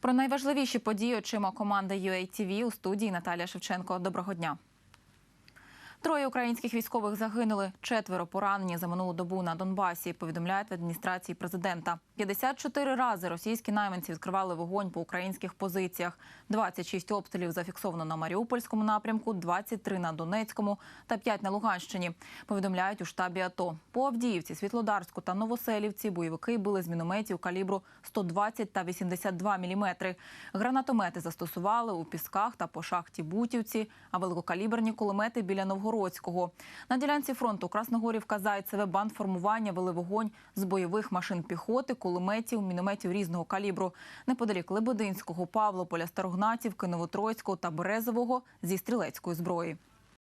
Про найважливіші події очима команди UATV у студії Наталія Шевченко. Доброго дня. Троє українських військових загинули, четверо поранені за минулу добу на Донбасі. Повідомляють в адміністрації президента. 54 рази російські найманці відкривали вогонь по українських позиціях. 26 обстрілів зафіксовано на Маріупольському напрямку, 23 на Донецькому та 5 на Луганщині. Повідомляють у штабі АТО. По Авдіївці, Світлодарську та Новоселівці бойовики били з мінометів калібру 120 та 82 мм. Гранатомети застосували у пісках та по шахті Бутівці, а великокаліберні кулемети біля Новгородського. На ділянці фронту Красногорівка Зайцеве бандформування вели вогонь з бойових машин піхоти, кулеметів, мінометів різного калібру. Неподалік Лебединського, Павлополя, Старогнатівки, Новотроїцького та Березового зі стрілецької зброї.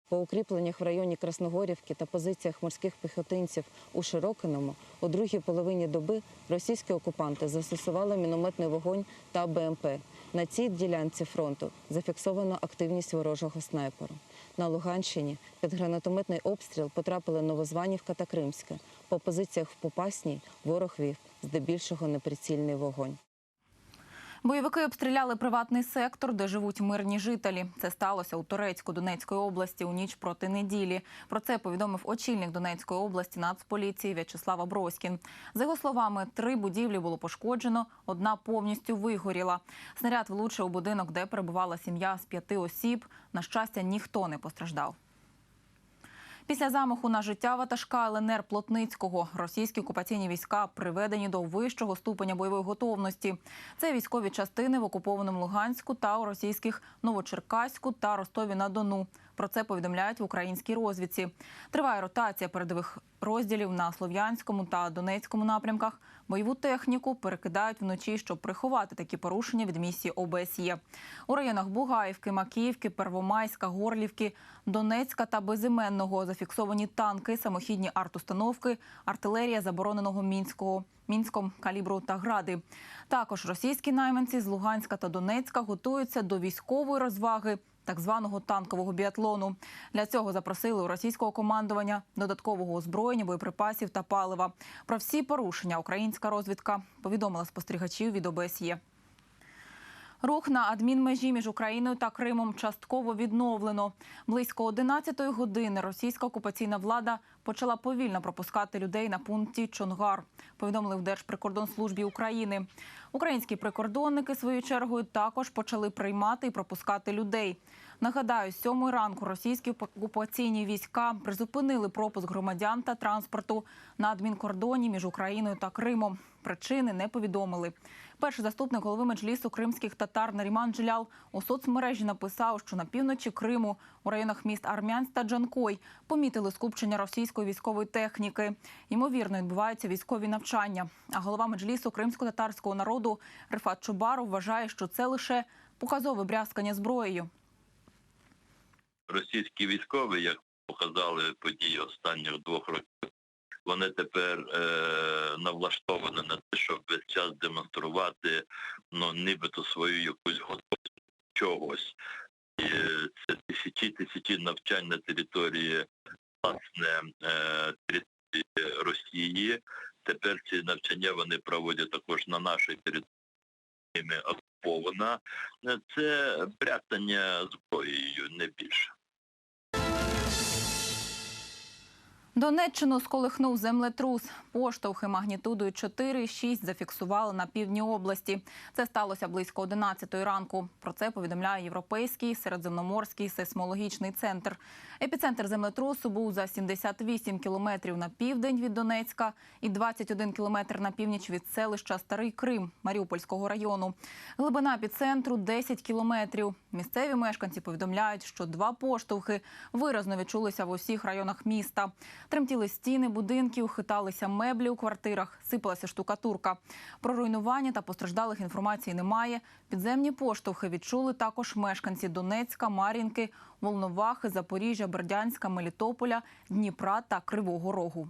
По укріпленнях в районі Красногорівки та позиціях морських піхотинців у Широкиному у другій половині доби російські окупанти застосували мінометний вогонь та БМП. На цій ділянці фронту зафіксовано активність ворожого снайперу. На Луганщині під гранатометний обстріл потрапили Новозванівка та Кримське. По позиціях в Попасній ворог вів здебільшого неприцільний вогонь. Бойовики обстріляли приватний сектор, де живуть мирні жителі. Це сталося у Торецьку Донецької області у ніч проти неділі. Про це повідомив очільник Донецької області Нацполіції В'ячеслав Аброськін. За його словами, три будівлі було пошкоджено, одна повністю вигоріла. Снаряд влучив у будинок, де перебувала сім'я з п'яти осіб. На щастя, ніхто не постраждав. Після замаху на життя ватажка ЛНР Плотницького російські окупаційні війська приведені до вищого ступеня бойової готовності. Це військові частини в окупованому Луганську та у російських Новочеркаську та Ростові на Дону. Про це повідомляють в українській розвідці. Триває ротація передових розділів на Слов'янському та Донецькому напрямках. Бойову техніку перекидають вночі, щоб приховати такі порушення від місії ОБСЄ. У районах Бугаївки, Макіївки, Первомайська, Горлівки, Донецька та Безіменного зафіксовані танки, самохідні артустановки, артилерія забороненого мінського. Мінськом, калібру та гради. Також російські найманці з Луганська та Донецька готуються до військової розваги так званого танкового біатлону. Для цього запросили у російського командування додаткового озброєння, боєприпасів та палива. Про всі порушення українська розвідка повідомила спостерігачів від ОБСЄ. Рух на адмінмежі між Україною та Кримом частково відновлено. Близько 11-ї години російська окупаційна влада почала повільно пропускати людей на пункті Чонгар. Повідомили в Держприкордонслужбі України. Українські прикордонники свою чергою також почали приймати і пропускати людей. Нагадаю, сьомої ранку російські окупаційні війська призупинили пропуск громадян та транспорту на адмінкордоні між Україною та Кримом. Причини не повідомили. Перший заступник голови меджлісу кримських татар Наріман Джилял у соцмережі написав, що на півночі Криму у районах міст Армянськ та Джанкой помітили скупчення російської військової техніки. Ймовірно, відбуваються військові навчання. А голова меджлісу кримсько-татарського народу Рифат Чубаров вважає, що це лише показове брязкання зброєю. Російські військові, як показали події останніх двох років, вони тепер е, навлаштовані на те, щоб весь час демонструвати ну, нібито свою якусь готовність чогось. І е, це тисячі тисячі навчань на території власне е, території Росії. Тепер ці навчання вони проводять також на нашій території окупована. Це брятання зброєю, не більше. Донеччину сколихнув землетрус. Поштовхи магнітудою 4,6 зафіксували на півдні області. Це сталося близько 11 ранку. Про це повідомляє Європейський середземноморський сейсмологічний центр. Епіцентр землетрусу був за 78 кілометрів на південь від Донецька і 21 кілометр на північ від селища Старий Крим Маріупольського району. Глибина епіцентру 10 кілометрів. Місцеві мешканці повідомляють, що два поштовхи виразно відчулися в усіх районах міста. Тремтіли стіни будинків, хиталися меблі у квартирах, сипалася штукатурка. Про руйнування та постраждалих інформації немає. Підземні поштовхи відчули також мешканці Донецька, Мар'їнки, Волновахи, Запоріжжя, Бердянська, Мелітополя, Дніпра та Кривого Рогу.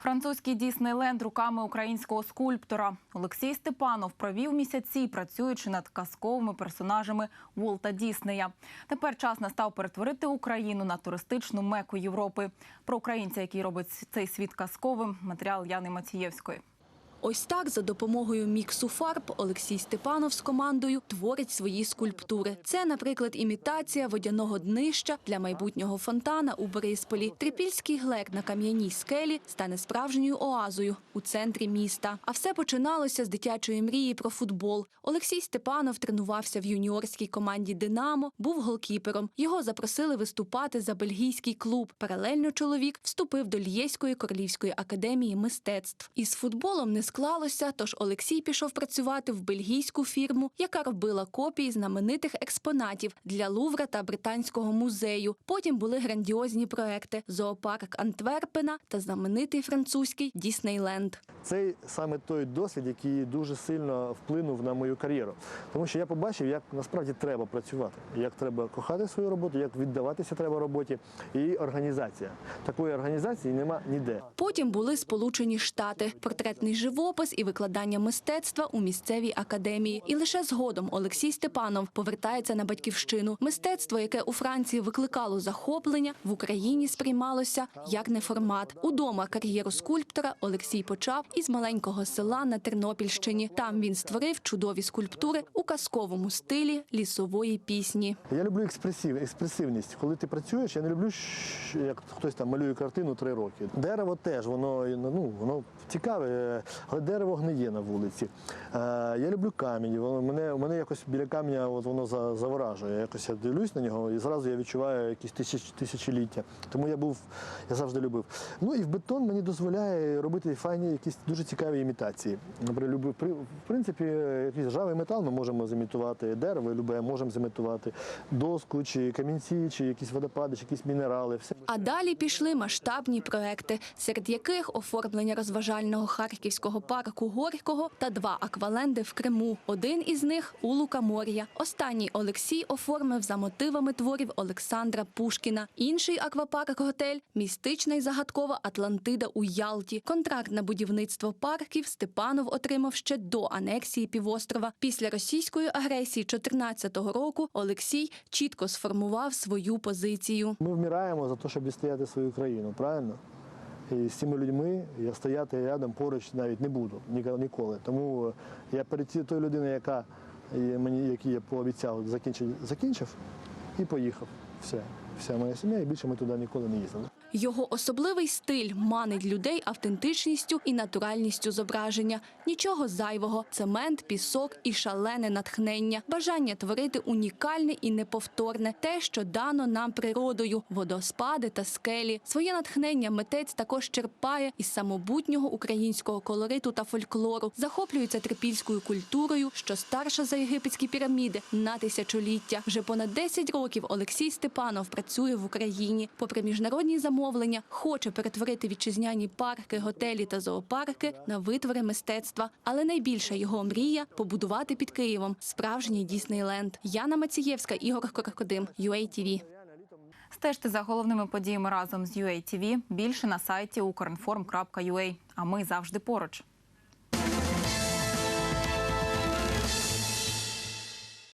Французький Діснейленд руками українського скульптора Олексій Степанов провів місяці, працюючи над казковими персонажами Волта Діснея. Тепер час настав перетворити Україну на туристичну меку Європи. Про українця, який робить цей світ казковим, матеріал Яни Мацієвської. Ось так за допомогою міксу фарб Олексій Степанов з командою творить свої скульптури. Це, наприклад, імітація водяного днища для майбутнього фонтана у Борисполі. Трипільський глек на кам'яній скелі стане справжньою оазою у центрі міста. А все починалося з дитячої мрії про футбол. Олексій Степанов тренувався в юніорській команді Динамо, був голкіпером. Його запросили виступати за бельгійський клуб. Паралельно чоловік вступив до Льєської королівської академії мистецтв. Із футболом не склалося, тож Олексій пішов працювати в бельгійську фірму, яка робила копії знаменитих експонатів для Лувра та Британського музею. Потім були грандіозні проекти: зоопарк Антверпена та знаменитий французький Діснейленд. Це саме той досвід, який дуже сильно вплинув на мою кар'єру. Тому що я побачив, як насправді треба працювати, як треба кохати свою роботу, як віддаватися треба роботі, і організація. Такої організації нема ніде. Потім були Сполучені Штати, портретний живопис і викладання мистецтва у місцевій академії. І лише згодом Олексій Степанов повертається на батьківщину. Мистецтво, яке у Франції викликало захоплення, в Україні сприймалося як неформат. Удома кар'єру скульптора Олексій почав із маленького села на Тернопільщині. Там він створив чудові скульптури у казковому стилі лісової пісні. Я люблю експресив, експресивність. Коли ти працюєш, я не люблю, як хтось там малює картину три роки. Дерево теж, воно ну воно цікаве, дерево гниє на вулиці. Е, я люблю камінь. Мене мене якось біля каменя от воно за- заворажує. Якось я дивлюсь на нього і зразу я відчуваю якісь тисяч, тисячоліття. Тому я був, я завжди любив. Ну і в бетон мені дозволяє робити файні, якісь дуже цікаві імітації. Наприклад, в принципі, якийсь ржавий метал ми можемо зімітувати, дерево любе можемо зімітувати, доску, чи камінці, чи якісь водопади, чи якісь мінерали. Все А далі пішли масштабні проекти, серед яких оформлення розважального харківського парку Горького та два акваленди в Криму. Один із них у Лукамор'я. Останній Олексій оформив за мотивами творів Олександра Пушкіна. Інший аквапарк готель містична й загадкова Атлантида у Ялті. Контракт на будівництво парків Степанов отримав ще до анексії півострова. Після російської агресії 14-го року Олексій чітко сформував свою позицію. Ми вмираємо за те, щоб відстояти свою країну, правильно? І з цими людьми я стояти рядом поруч навіть не буду ніколи. Тому я перед тою людиною, яка мені, які я пообіцяв, закінчив, закінчив і поїхав. Все, вся моя сім'я, і більше ми туди ніколи не їздили. Його особливий стиль манить людей автентичністю і натуральністю зображення. Нічого зайвого, цемент, пісок і шалене натхнення, бажання творити унікальне і неповторне, те, що дано нам природою, водоспади та скелі. Своє натхнення митець також черпає із самобутнього українського колориту та фольклору, захоплюється трипільською культурою, що старша за єгипетські піраміди на тисячоліття. Вже понад 10 років Олексій Степанов працює в Україні. Попри міжнародні замовлення, хоче перетворити вітчизняні парки, готелі та зоопарки на витвори мистецтва. Але найбільша його мрія побудувати під Києвом справжній Діснейленд. Яна Мацієвська, Ігор Крокодим, UATV. Стежте за головними подіями разом з UATV. Більше на сайті ukrinform.ua. А ми завжди поруч.